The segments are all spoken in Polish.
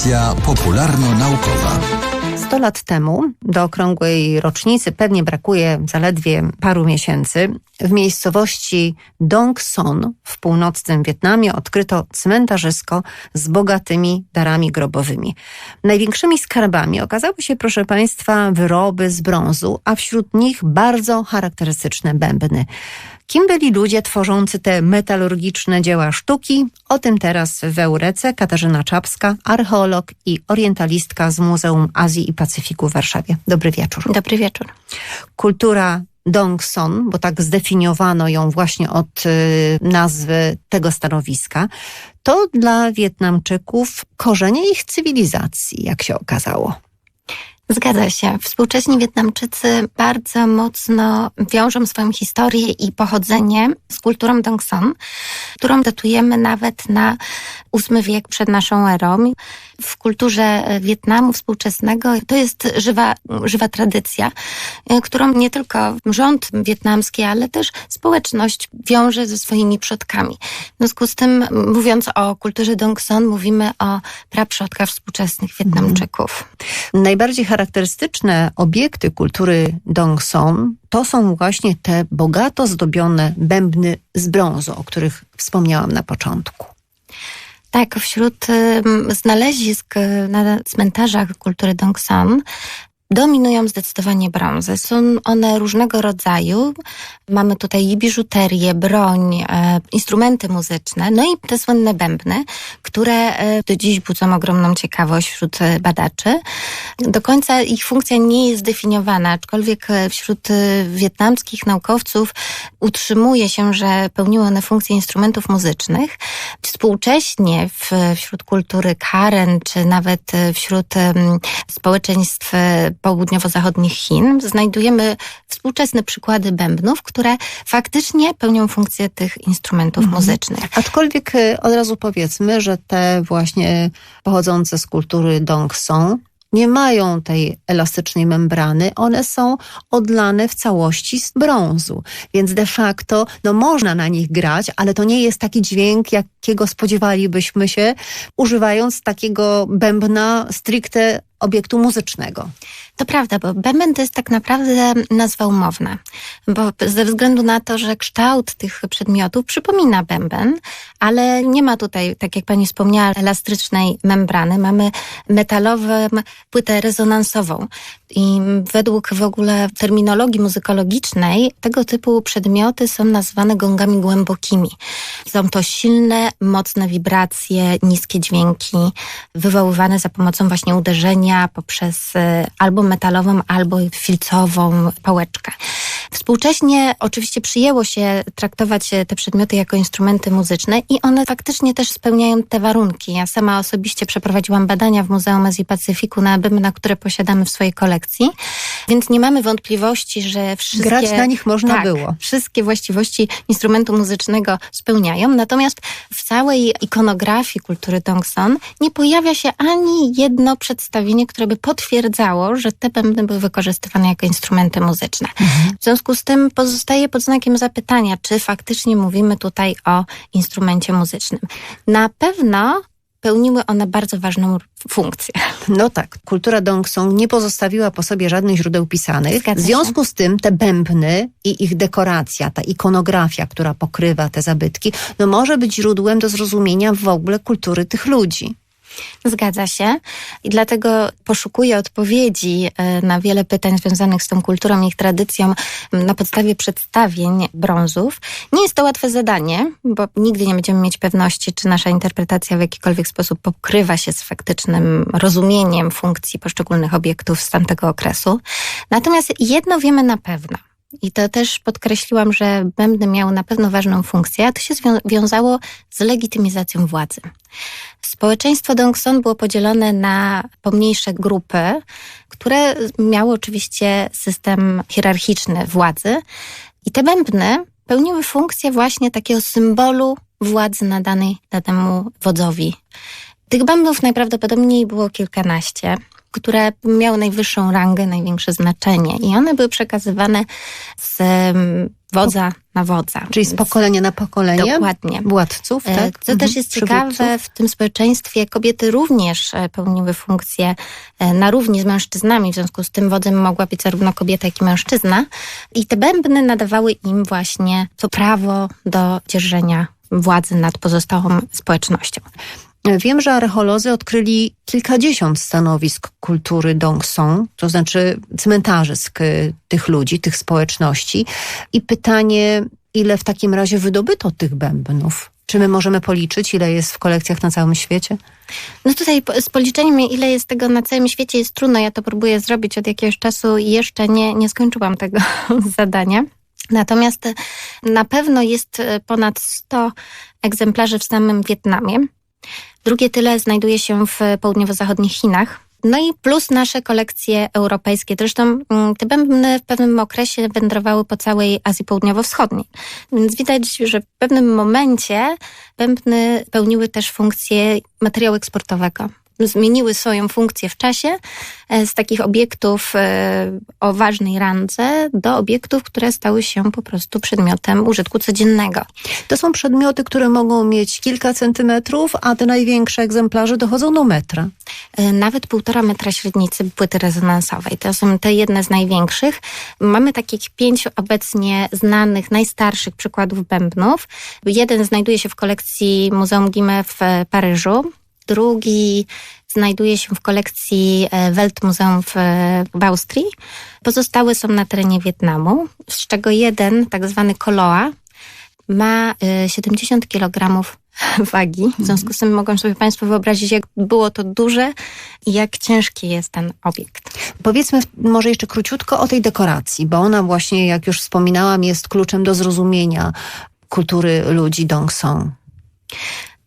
Audycja popularno-naukowa. 100 lat temu, do okrągłej rocznicy, pewnie brakuje zaledwie paru miesięcy, w miejscowości Dong Son w północnym Wietnamie odkryto cmentarzysko z bogatymi darami grobowymi. Największymi skarbami okazały się, proszę Państwa, wyroby z brązu, a wśród nich bardzo charakterystyczne bębny. Kim byli ludzie tworzący te metalurgiczne dzieła sztuki? O tym teraz w Eurece Katarzyna Czapska, archeolog i orientalistka z Muzeum Azji i Pacyfiku w Warszawie. Dobry wieczór. Dobry wieczór. Kultura Dongson, bo tak zdefiniowano ją właśnie od y, nazwy tego stanowiska, to dla Wietnamczyków korzenie ich cywilizacji, jak się okazało. Zgadza się. Współcześni Wietnamczycy bardzo mocno wiążą swoją historię i pochodzenie z kulturą Dongson, którą datujemy nawet na VIII wiek przed naszą erą. W kulturze Wietnamu współczesnego to jest żywa, żywa tradycja, którą nie tylko rząd wietnamski, ale też społeczność wiąże ze swoimi przodkami. W związku z tym, mówiąc o kulturze Dongson, mówimy o praprzodkach współczesnych Wietnamczyków. Najbardziej charakterystyczne obiekty kultury Dongson to są właśnie te bogato zdobione bębny z brązu, o których wspomniałam na początku. Tak, wśród znalezisk na cmentarzach kultury Dongson dominują zdecydowanie brązy. Są one różnego rodzaju. Mamy tutaj biżuterię, broń, e, instrumenty muzyczne, no i te słynne bębny, które e, do dziś budzą ogromną ciekawość wśród badaczy. Do końca ich funkcja nie jest zdefiniowana, aczkolwiek wśród wietnamskich naukowców utrzymuje się, że pełniły one funkcję instrumentów muzycznych. Współcześnie w, wśród kultury Karen, czy nawet wśród społeczeństw południowo-zachodnich Chin znajdujemy współczesne przykłady bębnów, które faktycznie pełnią funkcję tych instrumentów mhm. muzycznych. Aczkolwiek od razu powiedzmy, że te właśnie pochodzące z kultury Dong są nie mają tej elastycznej membrany, one są odlane w całości z brązu. Więc de facto no, można na nich grać, ale to nie jest taki dźwięk, jakiego spodziewalibyśmy się, używając takiego bębna stricte obiektu muzycznego. To prawda, bo bęben to jest tak naprawdę nazwa umowna, bo ze względu na to, że kształt tych przedmiotów przypomina bęben, ale nie ma tutaj, tak jak pani wspomniała, elastycznej membrany. Mamy metalową płytę rezonansową i według w ogóle terminologii muzykologicznej tego typu przedmioty są nazywane gongami głębokimi. Są to silne, mocne wibracje, niskie dźwięki wywoływane za pomocą właśnie uderzenia poprzez e, albo metalową, albo filcową pałeczkę. Współcześnie oczywiście przyjęło się traktować te przedmioty jako instrumenty muzyczne i one faktycznie też spełniają te warunki. Ja sama osobiście przeprowadziłam badania w Muzeum Azji Pacyfiku na na które posiadamy w swojej kolekcji, więc nie mamy wątpliwości, że wszystkie... Grać na nich można tak, było. Wszystkie właściwości instrumentu muzycznego spełniają, natomiast w całej ikonografii kultury Dongson nie pojawia się ani jedno przedstawienie, które by potwierdzało, że te bębny były wykorzystywane jako instrumenty muzyczne. Mhm. W związku z tym pozostaje pod znakiem zapytania, czy faktycznie mówimy tutaj o instrumencie muzycznym. Na pewno pełniły one bardzo ważną funkcję. No tak, kultura Dongsong nie pozostawiła po sobie żadnych źródeł pisanych. w związku z tym te bębny i ich dekoracja, ta ikonografia, która pokrywa te zabytki, no może być źródłem do zrozumienia w ogóle kultury tych ludzi. Zgadza się i dlatego poszukuję odpowiedzi e, na wiele pytań związanych z tą kulturą i ich tradycją na podstawie przedstawień brązów. Nie jest to łatwe zadanie, bo nigdy nie będziemy mieć pewności, czy nasza interpretacja w jakikolwiek sposób pokrywa się z faktycznym rozumieniem funkcji poszczególnych obiektów z tamtego okresu. Natomiast jedno wiemy na pewno – i to też podkreśliłam, że bębny miały na pewno ważną funkcję, a to się wiązało z legitymizacją władzy. Społeczeństwo Dongson było podzielone na pomniejsze grupy, które miały oczywiście system hierarchiczny władzy i te bębny pełniły funkcję właśnie takiego symbolu władzy nadanej danemu wodzowi. Tych bębnów najprawdopodobniej było kilkanaście. Które miały najwyższą rangę, największe znaczenie. I one były przekazywane z um, wodza na wodza. Czyli z pokolenia na pokolenie? Dokładnie. Władców, E, tak? Co też jest ciekawe, w tym społeczeństwie kobiety również e, pełniły funkcje e, na równi z mężczyznami, w związku z tym wodzem mogła być zarówno kobieta, jak i mężczyzna. I te bębny nadawały im właśnie to prawo do dzierżenia władzy nad pozostałą społecznością. Wiem, że archeolodzy odkryli kilkadziesiąt stanowisk kultury Dongson, to znaczy cmentarzysk y, tych ludzi, tych społeczności. I pytanie, ile w takim razie wydobyto tych bębnów? Czy my możemy policzyć, ile jest w kolekcjach na całym świecie? No tutaj z policzeniem, ile jest tego na całym świecie, jest trudno. Ja to próbuję zrobić od jakiegoś czasu i jeszcze nie, nie skończyłam tego zadania. Natomiast na pewno jest ponad 100 egzemplarzy w samym Wietnamie. Drugie tyle znajduje się w południowo-zachodnich Chinach. No i plus nasze kolekcje europejskie. Zresztą mm, te bębny w pewnym okresie wędrowały po całej Azji Południowo-Wschodniej. Więc widać, że w pewnym momencie bębny pełniły też funkcję materiału eksportowego zmieniły swoją funkcję w czasie e, z takich obiektów e, o ważnej randze do obiektów, które stały się po prostu przedmiotem użytku codziennego. To są przedmioty, które mogą mieć kilka centymetrów, a te największe egzemplarze dochodzą do metra. E, nawet półtora metra średnicy płyty rezonansowej. To są te jedne z największych. Mamy takich pięć obecnie znanych, najstarszych przykładów bębnów. Jeden znajduje się w kolekcji Muzeum Gime w Paryżu drugi znajduje się w kolekcji e, Weltmuseum w, w Austrii. Pozostałe są na terenie Wietnamu, z czego jeden, tak zwany Koloa, ma 70 e, kg wagi. W związku z tym mogą sobie Państwo wyobrazić, jak było to duże i jak ciężki jest ten obiekt. Powiedzmy może jeszcze króciutko o tej dekoracji, bo ona właśnie, jak już wspominałam, jest kluczem do zrozumienia kultury ludzi Dongson.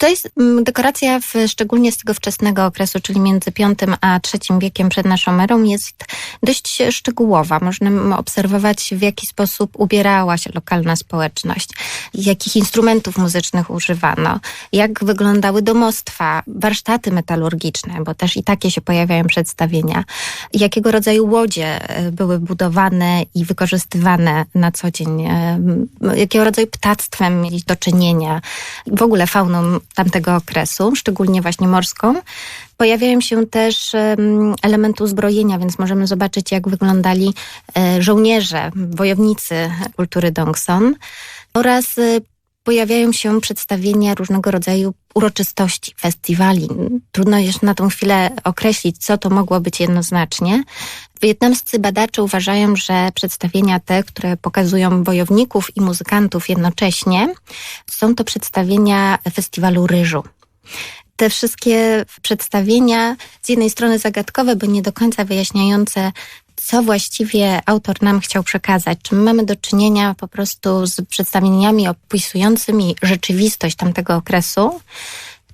To jest mm, dekoracja w, szczególnie z tego wczesnego okresu, czyli między V a III wiekiem przed naszą erą, jest dość szczegółowa. Można obserwować, w jaki sposób ubierała się lokalna społeczność, jakich instrumentów muzycznych używano, jak wyglądały domostwa, warsztaty metalurgiczne, bo też i takie się pojawiają przedstawienia, jakiego rodzaju łodzie e, były budowane i wykorzystywane na co dzień, e, jakiego rodzaju ptactwem mieli do czynienia, w ogóle fauną tamtego okresu, szczególnie właśnie morską. Pojawiają się też elementy uzbrojenia, więc możemy zobaczyć, jak wyglądali e, żołnierze, wojownicy kultury Dongson oraz e, pojawiają się przedstawienia różnego rodzaju uroczystości, festiwali. Trudno jeszcze na tą chwilę określić, co to mogło być jednoznacznie. Wietnamscy badacze uważają, że przedstawienia te, które pokazują wojowników i muzykantów jednocześnie, są to przedstawienia festiwalu ryżu te wszystkie przedstawienia z jednej strony zagadkowe, bo nie do końca wyjaśniające, co właściwie autor nam chciał przekazać. Czy my mamy do czynienia po prostu z przedstawieniami opisującymi rzeczywistość tamtego okresu,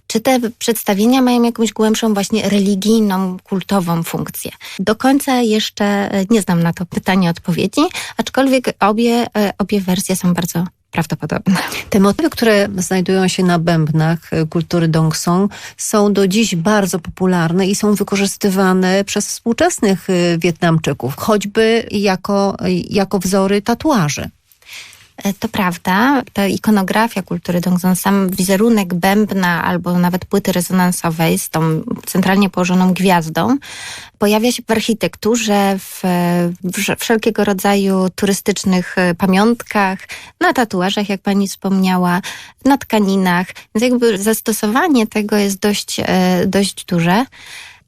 czy te przedstawienia mają jakąś głębszą właśnie religijną, kultową funkcję? Do końca jeszcze e, nie znam na to pytanie odpowiedzi, aczkolwiek obie, e, obie wersje są bardzo prawdopodobne. Te motywy, które znajdują się na bębnach e, kultury Dongson są do dziś bardzo popularne i są wykorzystywane przez współczesnych Wietnamczyków, choćby jako, jako wzory tatuaży. E, to prawda, ta ikonografia kultury Dongzon, sam wizerunek bębna albo nawet płyty rezonansowej z tą centralnie położoną gwiazdą pojawia się w architekturze, w, w wszelkiego rodzaju turystycznych e, pamiątkach, na tatuażach, jak pani wspomniała, na tkaninach. Więc jakby zastosowanie tego jest dość, e, dość duże.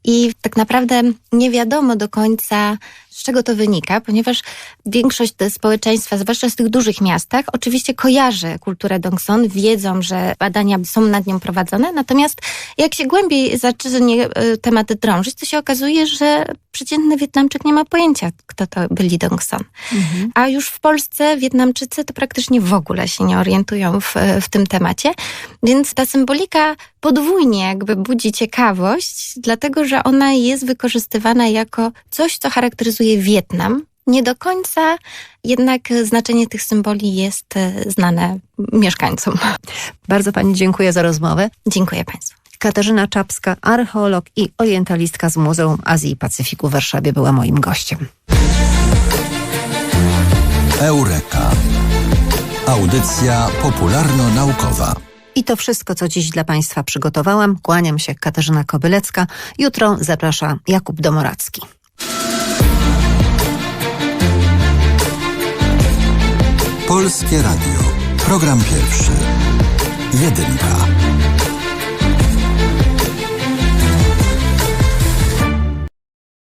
I tak naprawdę nie wiadomo do końca, z czego to wynika, ponieważ większość społeczeństwa, zwłaszcza z tych dużych miastach, oczywiście kojarzy kulturę Dongson, wiedzą, że badania są nad nią prowadzone, natomiast jak się głębiej zacznie e, tematy drążyć, to się okazuje, że przeciętny Wietnamczyk nie ma pojęcia, kto to byli Dongson. Mhm. A już w Polsce Wietnamczycy to praktycznie w ogóle się nie orientują w, w tym temacie, więc ta symbolika podwójnie jakby budzi ciekawość, dlatego że ona jest wykorzystywana jako coś, co charakteryzuje Wietnam, nie do końca jednak znaczenie tych symboli jest e, znane mieszkańcom. Bardzo Pani dziękuję za rozmowę. Dziękuję Państwu. Katarzyna Czapska, archeolog i orientalistka z Muzeum Azji i Pacyfiku w Warszawie była moim gościem. Eureka. Audycja popularno-naukowa. I to wszystko, co dziś dla Państwa przygotowałam. Kłaniam się, Katarzyna Kobylecka. Jutro zaprasza Jakub Domoracki. Polskie Radio. Program pierwszy. Jedynka.